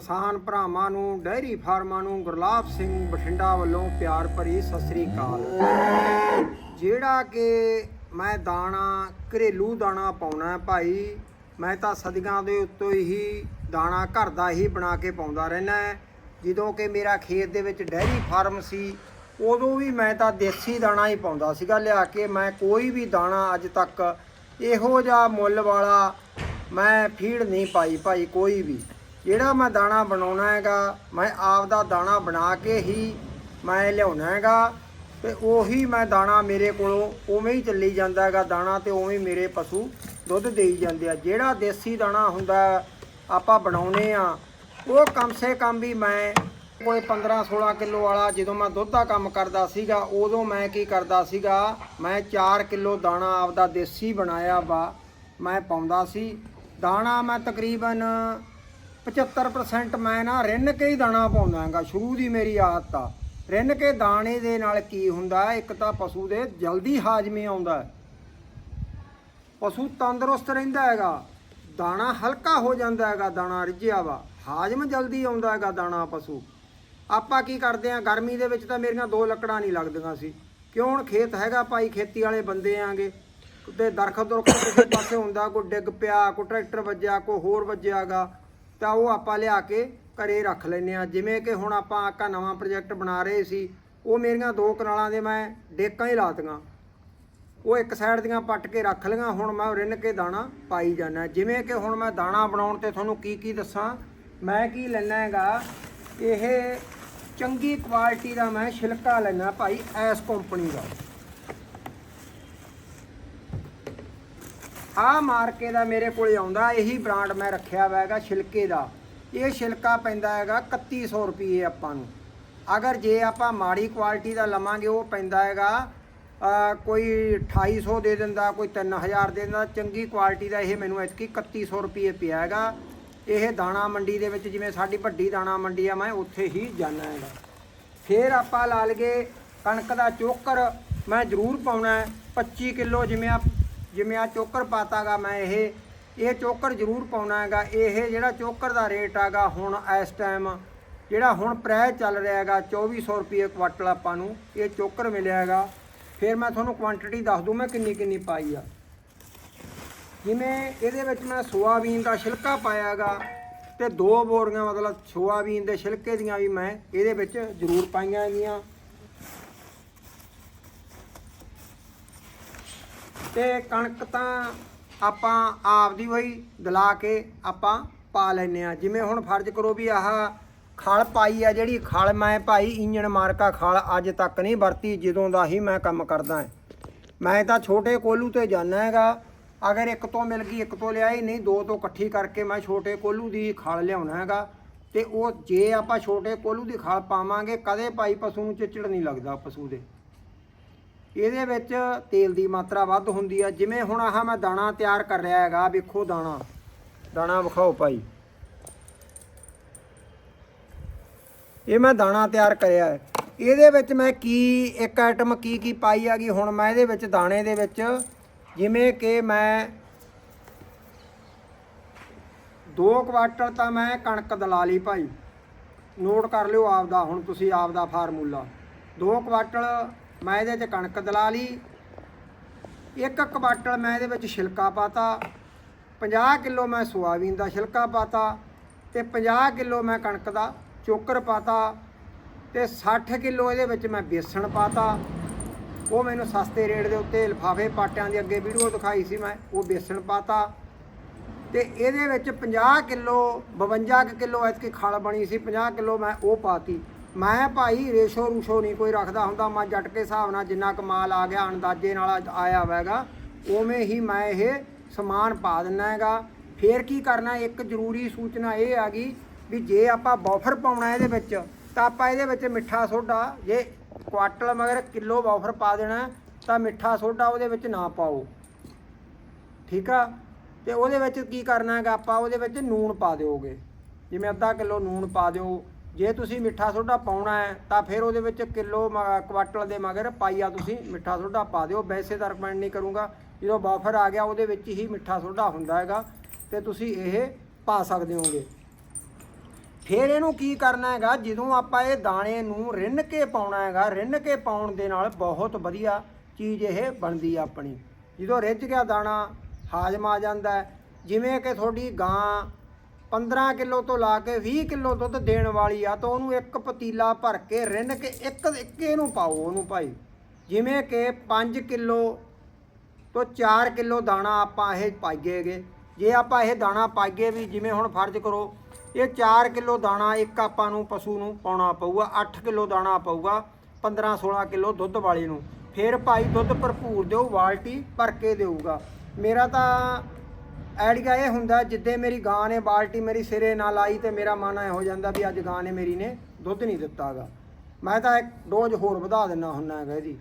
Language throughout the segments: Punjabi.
ਕਿਸਾਨ ਭਰਾਵਾਂ ਨੂੰ ਡੈਰੀ ਫਾਰਮਾਂ ਨੂੰ ਗੁਰਲਾਬ ਸਿੰਘ ਬਠਿੰਡਾ ਵੱਲੋਂ ਪਿਆਰ ਭਰੀ ਸਤਿ ਸ੍ਰੀ ਅਕਾਲ। ਜਿਹੜਾ ਕਿ ਮੈਂ ਦਾਣਾ, ਘਰੇਲੂ ਦਾਣਾ ਪਾਉਣਾ ਭਾਈ, ਮੈਂ ਤਾਂ ਸਦੀਆਂ ਦੇ ਉੱਤੋਂ ਹੀ ਦਾਣਾ ਘਰ ਦਾ ਹੀ ਬਣਾ ਕੇ ਪਾਉਂਦਾ ਰਹਿਣਾ ਹੈ। ਜਦੋਂ ਕਿ ਮੇਰਾ ਖੇਤ ਦੇ ਵਿੱਚ ਡੈਰੀ ਫਾਰਮ ਸੀ, ਉਦੋਂ ਵੀ ਮੈਂ ਤਾਂ ਦੇਸੀ ਦਾਣਾ ਹੀ ਪਾਉਂਦਾ ਸੀਗਾ, ਲਿਆ ਕੇ ਮੈਂ ਕੋਈ ਵੀ ਦਾਣਾ ਅੱਜ ਤੱਕ ਇਹੋ ਜਿਹਾ ਮੁੱਲ ਵਾਲਾ ਮੈਂ ਫੀਡ ਨਹੀਂ ਪਾਈ ਭਾਈ ਕੋਈ ਵੀ। ਜਿਹੜਾ ਮੈਂ ਦਾਣਾ ਬਣਾਉਣਾ ਹੈਗਾ, ਮੈਂ ਆਪ ਦਾ ਦਾਣਾ ਬਣਾ ਕੇ ਹੀ ਮੈਂ ਲਿਆਉਣਾ ਹੈਗਾ ਤੇ ਉਹੀ ਮੈਂ ਦਾਣਾ ਮੇਰੇ ਕੋਲੋਂ ਉਵੇਂ ਹੀ ਚੱਲੀ ਜਾਂਦਾ ਹੈਗਾ, ਦਾਣਾ ਤੇ ਉਵੇਂ ਹੀ ਮੇਰੇ ਪਸ਼ੂ ਦੁੱਧ ਦੇਈ ਜਾਂਦੇ ਆ। ਜਿਹੜਾ ਦੇਸੀ ਦਾਣਾ ਹੁੰਦਾ, ਆਪਾਂ ਬਣਾਉਨੇ ਆ, ਉਹ ਕਮ ਸੇ ਕਮ ਵੀ ਮੈਂ ਕੋਈ 15 16 ਕਿਲੋ ਵਾਲਾ ਜਦੋਂ ਮੈਂ ਦੁੱਧ ਦਾ ਕੰਮ ਕਰਦਾ ਸੀਗਾ, ਉਦੋਂ ਮੈਂ ਕੀ ਕਰਦਾ ਸੀਗਾ, ਮੈਂ 4 ਕਿਲੋ ਦਾਣਾ ਆਪਦਾ ਦੇਸੀ ਬਣਾਇਆ ਵਾ, ਮੈਂ ਪਾਉਂਦਾ ਸੀ। ਦਾਣਾ ਮੈਂ ਤਕਰੀਬਨ 75% ਮੈਂ ਨਾ ਰਿੰਨ ਕੇ ਹੀ ਦਾਣਾ ਪਾਉਂਦਾ ਹੈਗਾ, ਸ਼ੁਰੂ ਦੀ ਮੇਰੀ ਆਦਤ ਆ। ਰਿੰਨ ਕੇ ਦਾਣੇ ਦੇ ਨਾਲ ਕੀ ਹੁੰਦਾ ਇੱਕ ਤਾਂ ਪਸ਼ੂ ਦੇ ਜਲਦੀ ਹਾਜ਼ਮੇ ਆਉਂਦਾ ਪਸ਼ੂ ਤੰਦਰੁਸਤ ਰਹਿੰਦਾ ਹੈਗਾ, ਦਾਣਾ ਹਲਕਾ ਹੋ ਜਾਂਦਾ ਹੈਗਾ, ਦਾਣਾ ਰਿੱਝਿਆ ਵਾ। ਹਾਜ਼ਮ ਜਲਦੀ ਆਉਂਦਾ ਹੈਗਾ ਦਾਣਾ ਪਸ਼ੂ। ਆਪਾਂ ਕੀ ਕਰਦੇ ਆ ਗਰਮੀ ਦੇ ਵਿੱਚ ਤਾਂ ਮੇਰੀਆਂ ਦੋ ਲੱਕੜਾਂ ਨਹੀਂ ਲੱਗਦੀਆਂ ਸੀ। ਕਿਉਂ ਹੁਣ ਖੇਤ ਹੈਗਾ ਭਾਈ, ਖੇਤੀ ਵਾਲੇ ਬੰਦੇ ਆਂਗੇ। ਤੇ ਦਰਖਤ ਦੁਰਖਤ ਕਿਸੇ ਪਾਸੇ ਹੁੰਦਾ, ਕੋਈ ਡਿੱਗ ਪਿਆ, ਕੋਈ ਟਰੈਕਟਰ ਵੱਜਿਆ, ਕੋਈ ਹੋਰ ਵੱਜਿਆਗਾ ਤਾਂ ਉਹ ਆਪਾਂ ਲਿਆ ਕੇ ਘਰੇ ਰੱਖ ਲੈਨੇ ਆ ਜਿਵੇਂ ਕਿ ਹੁਣ ਆਪਾਂ ਆਕਾ ਨਵਾਂ ਪ੍ਰੋਜੈਕਟ ਬਣਾ ਰਹੇ ਸੀ, ਉਹ ਮੇਰੀਆਂ ਦੋ ਕਨਾਲਾਂ ਦੇ ਮੈਂ ਡੇਕਾਂ ਹੀ ਲਾਤੀਆਂ। ਉਹ ਇੱਕ ਸਾਈਡ ਦੀਆਂ ਪੱਟ ਕੇ ਰੱਖ ਲਈਆਂ, ਹੁਣ ਮੈਂ ਰਿੰਨ ਕੇ ਦਾਣਾ ਪਾਈ ਜਾਣਾ ਜਿਵੇਂ ਕਿ ਹੁਣ ਮੈਂ ਦਾਣਾ ਬਣਾਉਣ ਤੇ ਤੁਹਾਨੂੰ ਕੀ ਕੀ ਦੱਸਾਂ, ਮੈਂ ਕੀ ਲੈਣਾ ਹੈਗਾ, ਇਹ ਚੰਗੀ ਕੁਆਲਿਟੀ ਦਾ ਮੈਂ ਛਿਲਕਾ ਲੈਣਾ ਭਾਈ ਐਸ ਕੰਪਨੀ ਦਾ। ਆਹ ਮਾਰਕੇ ਦਾ ਮੇਰੇ ਕੋਲੇ ਆਉਂਦਾ ਇਹੀ ਬ੍ਰਾਂਡ ਮੈਂ ਰੱਖਿਆ ਹੋਇਆ ਹੈਗਾ ਛਿਲਕੇ ਦਾ। ਇਹ ਛਿਲਕਾ ਪੈਂਦਾ ਹੈਗਾ 3100 ਰੁਪਏ ਆਪਾਂ ਨੂੰ। ਅਗਰ ਜੇ ਆਪਾਂ ਮਾੜੀ ਕੁਆਲਿਟੀ ਦਾ ਲਵਾਂਗੇ ਉਹ ਪੈਂਦਾ ਹੈਗਾ ਅ, ਕੋਈ 2800 ਦੇ ਦਿੰਦਾ ਕੋਈ 3000 ਦੇ ਦਿੰਦਾ ਚੰਗੀ ਕੁਆਲਿਟੀ ਦਾ ਇਹ ਮੈਨੂੰ ਐਤਕੀ 3100 ਰੁਪਏ ਪਿਆ ਹੈਗਾ। ਇਹ ਦਾਣਾ ਮੰਡੀ ਦੇ ਵਿੱਚ ਜਿਵੇਂ ਸਾਡੀ ਵੱਡੀ ਦਾਣਾ ਮੰਡੀ ਆ ਮੈਂ ਉੱਥੇ ਹੀ ਜਾਣਾ ਹੈਗਾ। ਫਿਰ ਆਪਾਂ ਲਾ ਲਈਏ ਕਣਕ ਦਾ ਚੋਕਰ ਮੈਂ ਜ਼ਰੂਰ ਪਾਉਣਾ ਹੈ। 25 ਕਿਲੋ ਜਿਵੇਂ ਆ ਜਿਵੇਂ ਆ ਚੋਕਰ ਪਾਤਾਗਾ ਮੈਂ ਇਹ ਇਹ ਚੋਕਰ ਜ਼ਰੂਰ ਪਾਉਣਾ ਹੈਗਾ। ਇਹ ਜਿਹੜਾ ਚੋਕਰ ਦਾ ਰੇਟ ਹੈਗਾ ਹੁਣ ਇਸ ਟਾਈਮ ਜਿਹੜਾ ਹੁਣ ਪ੍ਰਾਈਸ ਚੱਲ ਰਿਹਾ ਹੈਗਾ 2400 ਰੁਪਏ ਕੁਆਟਲ ਆਪਾਂ ਨੂੰ, ਇਹ ਚੋਕਰ ਮਿਲਿਆ ਹੈਗਾ। ਫਿਰ ਮੈਂ ਤੁਹਾਨੂੰ ਕੁਆਂਟੀਟੀ ਦੱਸ ਦੂੰ ਮੈਂ ਕਿੰਨੀ ਕਿੰਨੀ ਪਾਈ ਆ। ਜਿਵੇਂ ਇਹਦੇ ਵਿੱਚ ਮੈਂ ਸੋਆਬੀਨ ਦਾ ਛਿਲਕਾ ਪਾਇਆ ਹੈਗਾ ਤੇ ਦੋ ਬੋਰੀਆਂ ਮਤਲਬ ਸੋਆਬੀਨ ਦੇ ਛਿਲਕੇ ਦੀਆਂ ਵੀ ਮੈਂ ਇਹਦੇ ਵਿੱਚ ਜ਼ਰੂਰ ਪਾਈਆਂ ਹੈਗੀਆਂ। ਤੇ ਕਣਕ ਤਾਂ ਆਪਾਂ ਆਪਦੀ ਹੋਈ ਦਲਾ ਕੇ ਆਪਾਂ ਪਾ ਲੈਨੇ ਆ ਜਿਵੇਂ ਹੁਣ ਫਰਜ਼ ਕਰੋ ਵੀ ਆਹ ਖਲ ਪਾਈ ਆ, ਜਿਹੜੀ ਖਲ ਮੈਂ ਭਾਈ ਇੰਜਣ ਮਾਰਕਾ ਖਲ ਅੱਜ ਤੱਕ ਨਹੀਂ ਵਰਤੀ, ਜਦੋਂ ਦਾ ਹੀ ਮੈਂ ਕੰਮ ਕਰਦਾ ਮੈਂ ਤਾਂ ਛੋਟੇ ਕੋਲੂ ਤੇ ਜਾਣਾ ਹੈਗਾ। ਅਗਰ ਇੱਕ ਤੋਂ ਮਿਲ ਗਈ, ਇੱਕ ਤੋਂ ਲਿਆਈ, ਨਹੀਂ ਦੋ ਤੋਂ ਇਕੱਠੀ ਕਰਕੇ ਮੈਂ ਛੋਟੇ ਕੋਲੂ ਦੀ ਖਲ ਲਿਆਉਣਾ ਹੈਗਾ। ਤੇ ਉਹ ਜੇ ਆਪਾਂ ਛੋਟੇ ਕੋਲੂ ਦੀ ਖਲ ਪਾਵਾਂਗੇ, ਕਦੇ ਭਾਈ ਪਸ਼ੂ ਨੂੰ ਚਿੱਚੜ ਨਹੀਂ ਲੱਗਦਾ ਪਸ਼ੂ ਦੇ। ਇਹਦੇ ਵਿੱਚ ਤੇਲ ਦੀ ਮਾਤਰਾ ਵੱਧ ਹੁੰਦੀ ਹੈ ਜਿਵੇਂ ਹੁਣ ਆਹ ਮੈਂ ਦਾਣਾ ਤਿਆਰ ਕਰ ਰਿਹਾ ਹੈਗਾ ਵੇਖੋ ਦਾਣਾ। ਦਾਣਾ ਵਿਖਾਓ ਭਾਈ। ਇਹ ਮੈਂ ਦਾਣਾ ਤਿਆਰ ਕਰਿਆ ਹੈ। ਇਹਦੇ ਵਿੱਚ ਮੈਂ ਕੀ, ਇੱਕ ਆਈਟਮ ਕੀ ਕੀ ਪਾਈ ਹੈਗੀ, ਹੁਣ ਮੈਂ ਇਹਦੇ ਵਿੱਚ ਦਾਣੇ ਦੇ ਵਿੱਚ, ਜਿਵੇਂ ਕਿ ਮੈਂ ਦੋ ਕੁਆਟਲ ਤਾਂ ਮੈਂ ਕਣਕ ਦਲਾ ਲਈ ਭਾਈ। ਨੋਟ ਕਰ ਲਿਓ ਆਪਦਾ, ਹੁਣ ਤੁਸੀਂ ਆਪਦਾ ਫਾਰਮੂਲਾ। ਦੋ ਕੁਆਟਲ ਮੈਂ ਇਹਦੇ 'ਚ ਕਣਕ ਦਲਾ ਲਈ। ਇੱਕ ਕੁਆਟਲ ਮੈਂ ਇਹਦੇ ਵਿੱਚ ਛਿਲਕਾ ਪਾਤਾ। 50 ਕਿਲੋ ਮੈਂ ਸੋਆਬੀਨ ਦਾ ਛਿਲਕਾ ਪਾਤਾ ਤੇ 50 ਕਿਲੋ ਮੈਂ ਕਣਕ ਦਾ ਚੋਕਰ ਪਾਤਾ ਤੇ 60 ਕਿਲੋ ਇਹਦੇ ਵਿੱਚ ਮੈਂ ਬੇਸਣ ਪਾਤਾ। ਉਹ ਮੈਨੂੰ ਸਸਤੇ ਰੇਟ ਦੇ ਉੱਤੇ ਲਿਫਾਫੇ ਪਾਟਿਆਂ ਦੀ ਅੱਗੇ ਵੀਡੀਓ ਦਿਖਾਈ ਸੀ ਮੈਂ, ਉਹ ਬੇਸਣ ਪਾਤਾ। ਤੇ ਇਹਦੇ ਵਿੱਚ 50 ਕਿਲੋ 52 ਕੁ ਕਿਲੋ ਐਤਕੀ ਖਲ ਬਣੀ ਸੀ 50 ਕਿਲੋ ਮੈਂ ਉਹ ਪਾਤੀ। ਮੈਂ ਭਾਈ ਰੇਸ਼ੋ ਰੂਸ਼ੋ ਨਹੀਂ ਕੋਈ ਰੱਖਦਾ ਹੁੰਦਾ, ਮੈਂ ਜੱਟ ਕੇ ਹਿਸਾਬ ਨਾਲ ਜਿੰਨਾ ਕਮਾਲ ਆ ਗਿਆ, ਅੰਦਾਜ਼ੇ ਨਾਲ ਆਇਆ ਹੋਵੇਗਾ ਉਵੇਂ ਹੀ ਮੈਂ ਇਹ ਸਮਾਨ ਪਾ ਦਿੰਨਾ ਹੈਗਾ। ਫੇਰ ਕੀ ਕਰਨਾ, ਇੱਕ ਜ਼ਰੂਰੀ ਸੂਚਨਾ ਇਹ ਆ ਗਈ ਵੀ ਜੇ ਆਪਾਂ ਬਫਰ ਪਾਉਣਾ ਇਹਦੇ ਵਿੱਚ, ਤਾਂ ਆਪਾਂ ਇਹਦੇ ਵਿੱਚ ਮਿੱਠਾ ਸੋਡਾ, ਜੇ ਕੁਆਟਲ ਮਗਰ ਕਿਲੋ ਬਫਰ ਪਾ ਦੇਣਾ, ਤਾਂ ਮਿੱਠਾ ਸੋਡਾ ਉਹਦੇ ਵਿੱਚ ਨਾ ਪਾਓ। ਠੀਕ ਆ? ਤੇ ਉਹਦੇ ਵਿੱਚ ਕੀ ਕਰਨਾ ਹੈਗਾ, ਆਪਾਂ ਉਹਦੇ ਵਿੱਚ ਨੂਣ ਪਾ ਦਿਓਗੇ। ਜਿਵੇਂ ਅੱਧਾ ਕਿਲੋ ਨੂਣ ਪਾ ਦਿਓ ਜੇ ਤੁਸੀਂ ਮਿੱਠਾ ਸੋਡਾ ਪਾਉਣਾ ਹੈ, ਤਾਂ ਫਿਰ ਉਹਦੇ ਵਿੱਚ ਕਿਲੋ ਮ- ਕੁਆਟਲ ਦੇ ਮਗਰ ਪਾਈਆ ਤੁਸੀਂ ਮਿੱਠਾ ਸੋਡਾ ਪਾ ਦਿਓ। ਵੈਸੇ ਤਾਂ ਰეკਮੈਂਡ ਨਹੀਂ ਕਰੂੰਗਾ। ਜਦੋਂ ਬਾਫਰ ਆ ਗਿਆ, ਉਹਦੇ ਵਿੱਚ ਹੀ ਮਿੱਠਾ ਸੋਡਾ ਹੁੰਦਾ ਹੈਗਾ ਤੇ ਤੁਸੀਂ ਇਹ ਪਾ ਸਕਦੇ ਹੋਗੇ ਫਿਰ ਇਹਨੂੰ ਕੀ ਕਰਨਾ ਹੈਗਾ, ਜਦੋਂ ਆਪਾਂ ਇਹ ਦਾਣੇ ਨੂੰ ਰਿੰਨ ਕੇ ਪਾਉਣਾ ਹੈਗਾ, ਰਿੰਨ ਕੇ ਪਾਉਣ ਦੇ ਨਾਲ ਬਹੁਤ ਵਧੀਆ ਚੀਜ਼ ਇਹ ਬਣਦੀ ਆ ਆਪਣੀ। ਜਦੋਂ ਰਿੱਝ ਗਿਆ ਦਾਣਾ, ਹਾਜ਼ਮ ਆ ਜਾਂਦਾ ਜਿਵੇਂ ਕਿ ਤੁਹਾਡੀ ਗਾਂ 15 ਕਿਲੋ ਤੋਂ ਲਾ ਕੇ 20 ਕਿਲੋ ਦੁੱਧ ਦੇਣ ਵਾਲੀ ਆ, ਤਾਂ ਉਹਨੂੰ ਇੱਕ ਪਤੀਲਾ ਭਰ ਕੇ ਰਿੰਨ ਕੇ ਇੱਕ ਇੱਕ ਇਹਨੂੰ ਪਾਓ ਉਹਨੂੰ ਭਾਈ। ਜਿਵੇਂ ਕਿ 5 ਕਿਲੋ ਤੋਂ 4 ਕਿਲੋ ਦਾਣਾ ਆਪਾਂ ਇਹ ਪਾਈਏਗੇ। ਜੇ ਆਪਾਂ ਇਹ ਦਾਣਾ ਪਾਈਏ ਵੀ ਜਿਵੇਂ ਹੁਣ ਫਰਜ਼ ਕਰੋ, ਇਹ 4 ਕਿਲੋ ਦਾਣਾ ਇੱਕ ਆਪਾਂ ਨੂੰ ਪਸ਼ੂ ਨੂੰ ਪਾਉਣਾ ਪਊਗਾ 8 ਕਿਲੋ ਦਾਣਾ ਪਊਗਾ 15 16 ਕਿਲੋ ਦੁੱਧ ਵਾਲੇ ਨੂੰ। ਫਿਰ ਭਾਈ ਦੁੱਧ ਭਰਪੂਰ ਦਿਓ ਬਾਲਟੀ ਭਰ ਕੇ ਦੇਊਗਾ। ਮੇਰਾ ਤਾਂ ਆਈਡੀਆ ਇਹ ਹੁੰਦਾ ਜਿੱਦੇ ਮੇਰੀ ਗਾਂ ਨੇ ਬਾਲਟੀ ਮੇਰੀ ਸਿਰੇ ਨਾਲ ਆਈ ਤੇ ਮੇਰਾ ਮਨ ਐ ਹੋ ਜਾਂਦਾ ਵੀ ਅੱਜ ਗਾਂ ਨੇ ਮੇਰੀ ਨੇ ਦੁੱਧ ਨਹੀਂ ਦਿੱਤਾਗਾ। ਮੈਂ ਤਾਂ ਇੱਕ ਡੋਜ਼ ਹੋਰ ਵਧਾ ਦਿੰਨਾ ਹੁੰਨਾ ਹੈਗਾ ਇਹਦੀ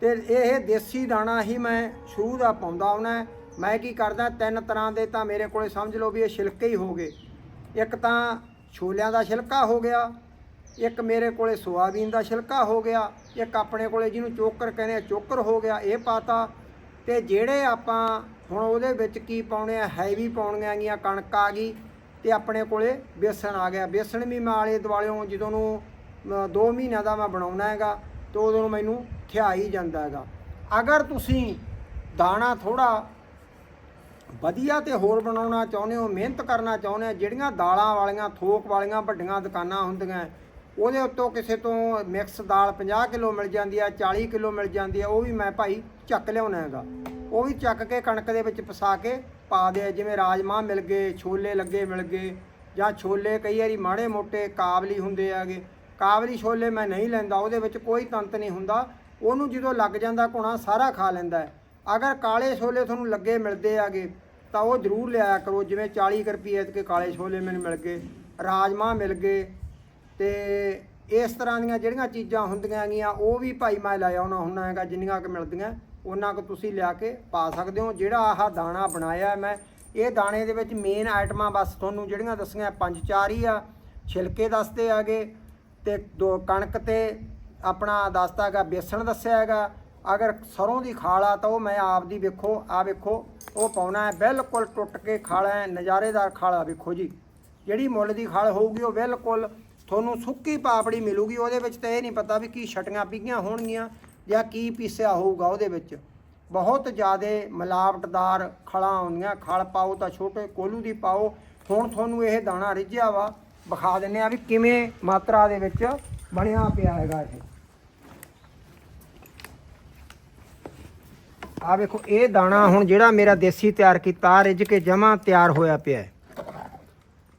ਤੇ ਇਹ ਦੇਸੀ ਦਾਣਾ ਹੀ ਮੈਂ ਸ਼ੁਰੂ ਦਾ ਪਾਉਂਦਾ ਹੁੰਦਾ ਮੈਂ ਕੀ ਕਰਦਾ, ਤਿੰਨ ਤਰ੍ਹਾਂ ਦੇ ਤਾਂ ਮੇਰੇ ਕੋਲੇ ਸਮਝ ਲਓ ਵੀ ਇਹ ਛਿਲਕੇ ਹੀ ਹੋ ਗਏ। ਇੱਕ ਤਾਂ ਛੋਲਿਆਂ ਦਾ ਛਿਲਕਾ ਹੋ ਗਿਆ, ਇੱਕ ਮੇਰੇ ਕੋਲੇ ਸੋਆਬੀਨ ਦਾ ਛਿਲਕਾ ਹੋ ਗਿਆ, ਇੱਕ ਆਪਣੇ ਕੋਲੇ ਜਿਹਨੂੰ ਚੋਕਰ ਕਹਿੰਦੇ ਆ, ਚੋਕਰ ਹੋ ਗਿਆ, ਇਹ ਪਾਤਾ। ਤੇ ਜਿਹੜੇ ਆਪਾਂ ਹੁਣ ਉਹਦੇ ਵਿੱਚ ਕੀ ਪਾਉਣੇ ਆ? ਹੈਵੀ ਪਾਉਣੀਆਂ ਗੀਆਂ ਕਣਕ ਆ ਗਈ ਤੇ ਆਪਣੇ ਕੋਲੇ ਬੇਸਣ ਆ ਗਿਆ। ਬੇਸਣ ਵੀ ਮੈਂ ਆਲੇ ਦੁਆਲਿਓਂ ਜਦੋਂ ਨੂੰ 2 ਮਹੀਨਿਆਂ ਦਾ ਮੈਂ ਬਣਾਉਣਾ ਹੈਗਾ ਤੇ ਉਦੋਂ ਨੂੰ ਮੈਨੂੰ ਥਿਆ ਹੀ ਜਾਂਦਾ ਹੈਗਾ। ਅਗਰ ਤੁਸੀਂ ਦਾਣਾ ਥੋੜਾ ਵਧੀਆ ਤੇ ਹੋਰ ਬਣਾਉਣਾ ਚਾਹੁੰਦੇ ਹੋ, ਮਿਹਨਤ ਕਰਨਾ ਚਾਹੁੰਦੇ ਹੋ, ਜਿਹੜੀਆਂ ਦਾਲਾਂ ਵਾਲੀਆਂ, ਥੋਕ ਵਾਲੀਆਂ ਵੱਡੀਆਂ ਦੁਕਾਨਾਂ ਹੁੰਦੀਆਂ, ਉਹਦੇ ਉੱਤੋਂ ਕਿਸੇ ਤੋਂ ਮਿਕਸ ਦਾਲ 50 ਕਿਲੋ ਮਿਲ ਜਾਂਦੀ ਆ 40 ਕਿਲੋ ਮਿਲ ਜਾਂਦੀ ਆ, ਉਹ ਵੀ ਮੈਂ ਭਾਈ ਚੱਕ ਲਿਆਉਣਾ ਹੈਗਾ। ਉਹ ਵੀ ਚੱਕ ਕੇ ਕਣਕ ਦੇ ਵਿੱਚ ਪਸਾ ਕੇ ਪਾ ਦੇ, ਜਿਵੇਂ ਰਾਜਮਾਂਹ ਮਿਲ ਗਏ, ਛੋਲੇ ਲੱਗੇ ਮਿਲ ਗਏ, ਜਾਂ ਛੋਲੇ ਕਈ ਵਾਰੀ ਮਾੜੇ ਮੋਟੇ ਕਾਬਲੀ ਹੁੰਦੇ ਆਗੇ ਕਾਬਲੀ ਛੋਲੇ ਮੈਂ ਨਹੀਂ ਲੈਂਦਾ, ਉਹਦੇ ਵਿੱਚ ਕੋਈ ਤੰਤ ਨਹੀਂ ਹੁੰਦਾ। ਉਹਨੂੰ ਜਦੋਂ ਲੱਗ ਜਾਂਦਾ ਘੁਣਾ, ਸਾਰਾ ਖਾ ਲੈਂਦਾ ਅਗਰ ਕਾਲੇ ਛੋਲੇ ਤੁਹਾਨੂੰ ਲੱਗੇ ਮਿਲਦੇ ਆਗੇ ਤਾਂ ਉਹ ਜ਼ਰੂਰ ਲਿਆਇਆ ਕਰੋ। ਜਿਵੇਂ 40 ਕੁ ਰੁਪਏ ਦੇ ਕਾਲੇ ਛੋਲੇ ਮੈਨੂੰ ਮਿਲ ਗਏ ਰਾਜਮਾ ਮਿਲ ਗਏ, ਤੇ ਇਸ ਤਰ੍ਹਾਂ ਦੀਆਂ ਜਿਹੜੀਆਂ ਚੀਜ਼ਾਂ ਹੁੰਦੀਆਂ ਗੀਆਂ ਉਹ ਵੀ ਭਾਈ ਮੈਂ ਲੈ ਆਉਣਾ ਹੁੰਦਾ ਹੈਗਾ, ਜਿੰਨੀਆਂ ਕੁ ਮਿਲਦੀਆਂ। ਉਹਨਾਂ ਕੁ ਤੁਸੀਂ ਲਿਆ ਕੇ ਪਾ ਸਕਦੇ ਹੋ। ਜਿਹੜਾ ਆਹ ਦਾਣਾ ਬਣਾਇਆ ਮੈਂ, ਇਹ ਦਾਣੇ ਦੇ ਵਿੱਚ ਮੇਨ ਆਈਟਮਾਂ ਬਸ ਤੁਹਾਨੂੰ ਜਿਹੜੀਆਂ ਦੱਸੀਆਂ, ਪੰਜ ਚਾਰ ਹੀ ਆ। ਛਿਲਕੇ ਦੱਸਦੇ ਆਗੇ ਤੇ ਦੋ ਕਣਕ ਤੇ ਆਪਣਾ ਦੱਸਦਾ ਹੈਗਾ, ਬੇਸਣ ਦੱਸਿਆ ਹੈਗਾ। ਅਗਰ ਸਰੋਂ ਦੀ ਖਾਲ ਆ ਤਾਂ ਉਹ ਮੈਂ ਆਪ ਦੀ ਵੇਖੋ ਆ ਵੇਖੋ, ਉਹ ਪਾਉਣਾ ਹੈ। ਬਿਲਕੁਲ ਟੁੱਟ ਕੇ ਖਾਲਾ ਹੈ, ਨਜ਼ਾਰੇਦਾਰ ਖਾਲਾ ਵੇਖੋ ਜੀ। ਜਿਹੜੀ ਮੁੱਲ ਦੀ ਖਾਲ ਹੋਊਗੀ ਉਹ ਬਿਲਕੁਲ ਤੁਹਾਨੂੰ ਸੁੱਕੀ ਪਾਪੜੀ ਮਿਲੂਗੀ। ਉਹਦੇ ਵਿੱਚ ਤਾਂ ਇਹ ਨਹੀਂ ਪਤਾ ਵੀ ਕੀ ਛਟੀਆਂ ਪੀਗੀਆਂ ਹੋਣਗੀਆਂ। ਜਾਂ ਕੀ ਪੀਸਿਆ ਹੋਊਗਾ ਉਹਦੇ ਵਿੱਚ। ਬਹੁਤ ਜ਼ਿਆਦਾ ਮਿਲਾਵਟਦਾਰ ਖਲਾਂ ਆਉਂਦੀਆਂ। ਖਲ ਪਾਓ ਤਾਂ ਛੋਟੇ ਕੋਲੂ ਦੀ ਪਾਓ। ਹੁਣ ਤੁਹਾਨੂੰ ਇਹ ਦਾਣਾ ਰਿੱਝਿਆ ਵਾ। ਵਿਖਾ ਦਿੰਨੇ ਆ ਵੀ ਕਿਵੇਂ ਮਾਤਰਾ ਦੇ ਵਿੱਚ ਬਣਿਆ ਪਿਆ ਹੈਗਾ ਇਹ। ਆ ਵੇਖੋ, ਇਹ ਦਾਣਾ ਹੁਣ ਜਿਹੜਾ ਮੇਰਾ ਦੇਸੀ ਤਿਆਰ ਕੀਤਾ ਆਹ ਰਿੱਝ ਕੇ ਜਮਾ ਤਿਆਰ ਹੋਇਆ ਪਿਆ ਹੈ।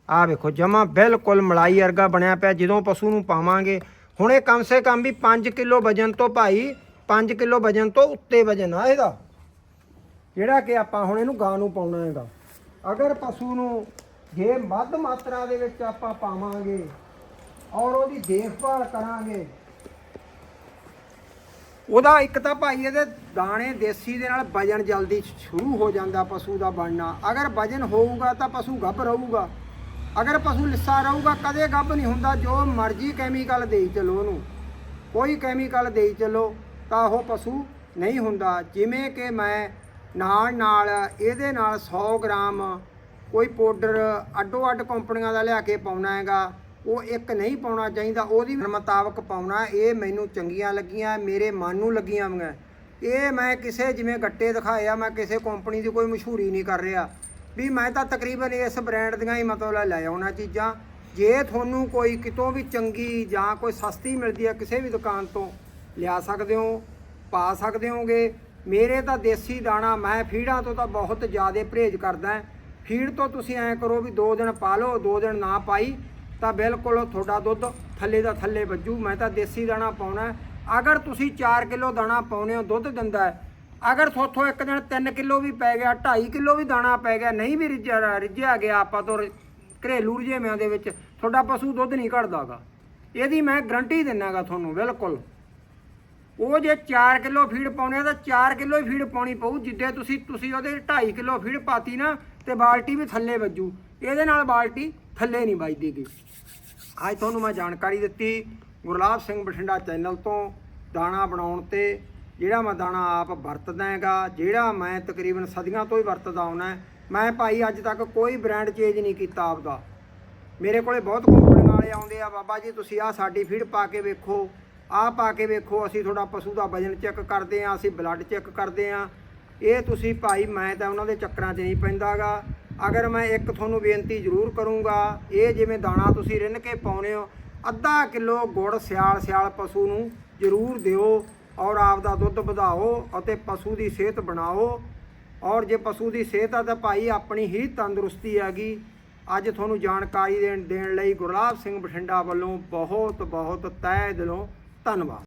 ਆ ਵੇਖੋ, ਜਮਾ ਬਿਲਕੁਲ ਮਲਾਈ ਵਰਗਾ ਬਣਿਆ ਪਿਆ। ਜਦੋਂ ਪਸ਼ੂ ਨੂੰ ਪਾਵਾਂਗੇ ਹੁਣ ਇਹ ਕਮ ਸੇ ਕਮ ਵੀ 5 ਕਿਲੋ ਵਜਨ ਤੋਂ ਭਾਈ 5 ਕਿਲੋ ਵਜਨ ਤੋਂ ਉੱਤੇ ਵਜਨ ਆ ਇਹਦਾ। ਜਿਹੜਾ ਕਿ ਆਪਾਂ ਹੁਣ ਇਹਨੂੰ ਗਾਂ ਨੂੰ ਪਾਉਣਾ ਹੈਗਾ। ਅਗਰ ਪਸ਼ੂ ਨੂੰ ਜੇ ਵੱਧ ਮਾਤਰਾ ਦੇ ਵਿੱਚ ਆਪਾਂ ਪਾਵਾਂਗੇ ਔਰ ਉਹਦੀ ਦੇਖਭਾਲ ਕਰਾਂਗੇ, ਉਹਦਾ ਇੱਕ ਤਾਂ ਭਾਈ ਇਹਦੇ ਦਾਣੇ ਦੇਸੀ ਦੇ ਨਾਲ ਵਜਨ ਜਲਦੀ ਸ਼ੁਰੂ ਹੋ ਜਾਂਦਾ ਪਸ਼ੂ ਦਾ ਬਣਨਾ। ਅਗਰ ਵਜਨ ਹੋਊਗਾ ਤਾਂ ਪਸ਼ੂ ਗੱਭ ਰਹੂਗਾ। ਅਗਰ ਪਸ਼ੂ ਲਿੱਸਾ ਰਹੂਗਾ, ਕਦੇ ਗੱਭ ਨਹੀਂ ਹੁੰਦਾ। ਜੋ ਮਰਜ਼ੀ ਕੈਮੀਕਲ ਦੇਈ ਚਲੋ ਉਹਨੂੰ। ਕੋਈ ਕੈਮੀਕਲ ਦੇਈ ਚਲੋ, ਤਾਂ ਉਹ ਪਸ਼ੂ ਨਹੀਂ ਹੁੰਦਾ। ਜਿਵੇਂ ਕਿ ਮੈਂ ਨਾਲ ਨਾਲ ਇਹਦੇ ਨਾਲ 100 ਗ੍ਰਾਮ ਕੋਈ ਪਾਊਡਰ ਅੱਡੋ ਅੱਡ ਕੰਪਨੀਆਂ ਦਾ ਲਿਆ ਕੇ ਪਾਉਣਾ ਹੈਗਾ। ਉਹ ਇੱਕ ਨਹੀਂ ਪਾਉਣਾ ਚਾਹੀਦਾ। ਉਹਦੀ ਮੁਤਾਬਕ ਪਾਉਣਾ। ਇਹ ਮੈਨੂੰ ਚੰਗੀਆਂ ਲੱਗੀਆਂ, ਮੇਰੇ ਮਨ ਨੂੰ ਲੱਗੀਆਂ ਵੀਆਂ ਇਹ ਮੈਂ ਕਿਸੇ ਜਿਵੇਂ ਗੱਟੇ ਦਿਖਾਇਆ ਮੈਂ ਕਿਸੇ ਕੰਪਨੀ ਦੀ ਕੋਈ ਮਸ਼ਹੂਰੀ ਨਹੀਂ ਕਰ ਰਿਹਾ। ਵੀ ਮੈਂ ਤਾਂ ਤਕਰੀਬਨ ਇਸ ਬ੍ਰਾਂਡ ਦੀਆਂ ਹੀ ਮਤਲਬ ਲੈ ਆਉਣਾ ਚੀਜ਼ਾਂ। ਜੇ ਤੁਹਾਨੂੰ ਕੋਈ ਕਿਤੋਂ ਵੀ ਚੰਗੀ ਜਾਂ ਕੋਈ ਸਸਤੀ ਮਿਲਦੀ ਹੈ ਕਿਸੇ ਵੀ ਦੁਕਾਨ ਤੋਂ, ਲਿਆ ਸਕਦੇ ਹੋ, ਪਾ ਸਕਦੇ ਹੋਗੇ। ਮੇਰੇ ਤਾਂ ਦੇਸੀ ਦਾਣਾ, ਮੈਂ ਫੀਡਾਂ ਤੋਂ ਤਾਂ ਬਹੁਤ ਜ਼ਿਆਦਾ ਪਰਹੇਜ਼ ਕਰਦਾ ਫੀਡ ਤੋਂ ਤੁਸੀਂ ਐਂ ਕਰੋ ਵੀ 2 ਦਿਨ ਪਾ ਲਓ 2 ਦਿਨ ਨਾ ਪਾਈ, ਤਾਂ ਬਿਲਕੁਲ ਤੁਹਾਡਾ ਦੁੱਧ ਥੱਲੇ ਦਾ ਥੱਲੇ ਵੱਜੂ। ਮੈਂ ਤਾਂ ਦੇਸੀ ਦਾਣਾ ਪਾਉਣਾ ਅਗਰ ਤੁਸੀਂ 4 ਕਿਲੋ ਦਾਣਾ ਪਾਉਨੇ ਹੋ, ਦੁੱਧ ਦਿੰਦਾ ਹੈ ਅਗਰ ਥੋਥੋਂ ਇੱਕ ਦਿਨ 3 ਕਿਲੋ ਵੀ ਪੈ ਗਿਆ 2.5 ਕਿਲੋ ਵੀ ਦਾਣਾ ਪੈ ਗਿਆ, ਨਹੀਂ ਵੀ ਰਿੱਝਿਆ ਰਿੱਝਿਆ ਗਿਆ ਆਪਾਂ ਤੋਂ ਰ- ਘਰੇਲੂ ਰੁਝੇਵਿਆਂ ਦੇ ਵਿੱਚ, ਤੁਹਾਡਾ ਪਸ਼ੂ ਦੁੱਧ ਨਹੀਂ ਘਟਦਾਗਾ ਇਹਦੀ ਮੈਂ ਗਰੰਟੀ ਦਿੰਨਾਗਾ ਤੁਹਾਨੂੰ, ਬਿਲਕੁਲ। ਉਹ ਜੇ 4 ਕਿਲੋ ਫੀਡ ਪਾਉਣੇ ਆ ਤਾਂ 4 ਕਿਲੋ ਹੀ ਫੀਡ ਪਾਉਣੀ ਪਊ, ਜਿੱਦੇ ਤੁਸੀਂ ਤੁਸੀਂ ਉਹਦੇ 2.5 ਕਿਲੋ ਫੀਡ ਪਾਤੀ ਨਾ, ਤੇ ਬਾਲਟੀ ਵੀ ਥੱਲੇ ਵੱਜੂ। ਇਹਦੇ ਨਾਲ ਬਾਲਟੀ ਥੱਲੇ ਨਹੀਂ ਵੱਜਦੀਗੀ। ਅੱਜ ਤੁਹਾਨੂੰ ਮੈਂ ਜਾਣਕਾਰੀ ਦਿੱਤੀ, ਗੁਰਲਾਬ ਸਿੰਘ ਬਠਿੰਡਾ ਚੈਨਲ ਤੋਂ ਦਾਣਾ ਬਣਾਉਣ ਤੇ ਜਿਹੜਾ ਮੈਂ ਦਾਣਾ ਆਪ ਵਰਤਦਾ ਹੈਗਾ, ਜਿਹੜਾ ਮੈਂ ਤਕਰੀਬਨ ਸਦੀਆਂ ਤੋਂ ਹੀ ਵਰਤਦਾ ਆਉਣਾ ਮੈਂ ਭਾਈ ਅੱਜ ਤੱਕ ਕੋਈ ਬ੍ਰਾਂਡ ਚੇਂਜ ਨਹੀਂ ਕੀਤਾ ਆਪਦਾ। ਮੇਰੇ ਕੋਲੇ ਬਹੁਤ ਕੰਪਨੀਆਂ ਵਾਲੇ ਆਉਂਦੇ ਆ, ਬਾਬਾ ਜੀ ਤੁਸੀਂ ਆਹ ਸਾਡੀ ਫੀਡ ਪਾ ਕੇ ਵੇਖੋ, ਆਹ ਪਾ ਕੇ ਵੇਖੋ, ਅਸੀਂ ਤੁਹਾਡਾ ਪਸ਼ੂ ਦਾ ਵਜਨ ਚੈੱਕ ਕਰਦੇ ਆ, ਅਸੀਂ ਬਲੱਡ ਚੈੱਕ ਕਰਦੇ ਆ। ਇਹ ਤੁਸੀਂ ਭਾਈ, ਮੈਂ ਤਾਂ ਉਹਨਾਂ ਦੇ ਚੱਕਰਾਂ 'ਚ ਨਹੀਂ ਪੈਂਦਾਗਾ। ਅਗਰ ਮੈਂ ਇੱਕ ਤੁਹਾਨੂੰ ਬੇਨਤੀ ਜ਼ਰੂਰ ਕਰੂੰਗਾ, ਇਹ ਜਿਵੇਂ ਦਾਣਾ ਤੁਸੀਂ ਰਿੰਨ ਕੇ ਪਾਉਨੇ ਹੋ, ਅੱਧਾ ਕਿਲੋ ਗੁੜ ਸਿਆਲ ਸਿਆਲ ਪਸ਼ੂ ਨੂੰ ਜ਼ਰੂਰ ਦਿਓ। ਔਰ ਆਪ ਦਾ ਦੁੱਧ ਵਧਾਓ ਅਤੇ ਪਸ਼ੂ ਦੀ ਸਿਹਤ ਬਣਾਓ। ਔਰ ਜੇ ਪਸ਼ੂ ਦੀ ਸਿਹਤ ਆ ਤਾਂ ਭਾਈ ਆਪਣੀ ਹੀ ਤੰਦਰੁਸਤੀ ਹੈਗੀ। ਅੱਜ ਤੁਹਾਨੂੰ ਜਾਣਕਾਰੀ ਦੇਣ ਦੇਣ ਲਈ ਗੁਰਲਾਬ ਸਿੰਘ ਬਠਿੰਡਾ ਵੱਲੋਂ ਬਹੁਤ ਬਹੁਤ ਤਹਿ ਦਿਲੋਂ ਧੰਨਵਾਦ।